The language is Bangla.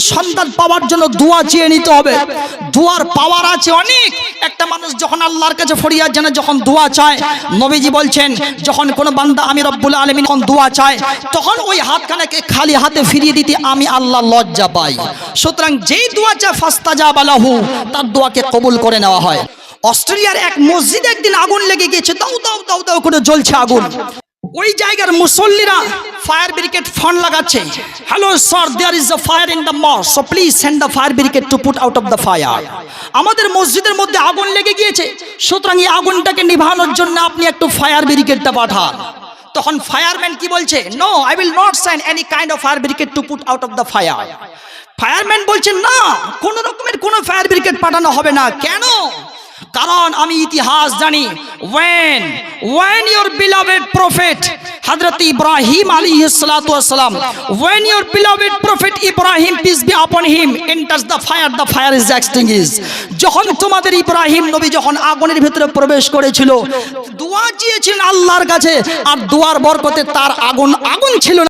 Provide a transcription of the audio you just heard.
সন্তান পাওয়ার জন্য দোয়া চেয়ে নিতে হবে। দোয়ার পাওয়ার আছে অনেক। একটা মানুষ যখন আল্লাহর কাছে ফরিয়াদ জানে, যখন দোয়া চায়, নবীজি বলছেন, যখন কোনো বান্দা আমি রব্বুল আলমিন যখন দোয়া চায়, তখন ওই হাতখানাকে খালি হাতে ফিরিয়ে দিতে আমি আল্লাহ লজ্জা পাই। সুতরাং যেই দোয়া চায় ফাস্তা যা বালাহু তার দোয়াকে কবুল করে নেওয়া হয়। অস্ট্রেলিয়ার এক মসজিদে একদিন আগুন লেগে গিয়েছে। দাউ দাউ দাউ দাউ করে জ্বলছে আগুন। ওই জায়গার মুসল্লিরা ফায়ার ব্রিগেড ফান্ড লাগাচ্ছে। Hello sir there is a fire in the mosque so please send the fire brigade to put out of the fire আমাদের মসজিদের মধ্যে আগুন লেগে গিয়েছে, সুতরাং এই আগুনটাকে নিভানোর জন্য আপনি একটু ফায়ার ব্রিগেডটা পাঠান। তখন ফায়ারম্যান কি বলছে no I will not send any kind of fire brigade to put out of the fire fireman বলছেন না, কোন রকমের কোনো ফায়ার ব্রিগেড পাঠানো হবে না। কেন? কারণ আমি ইতিহাস জানি when when your beloved prophet হযরত ইব্রাহিম সালাতু ওয়াসসালাম when your beloved prophet Ibrahim, peace be upon him, enters the fire the fire is extinguished. যখন তোমাদের ইব্রাহিম নবী যখন আগুনের ভিতরে প্রবেশ করেছিল, দোয়া চেয়েছিলেন আল্লাহর কাছে, আর দোয়ার বরকতে তার আগুন আগুন ছিল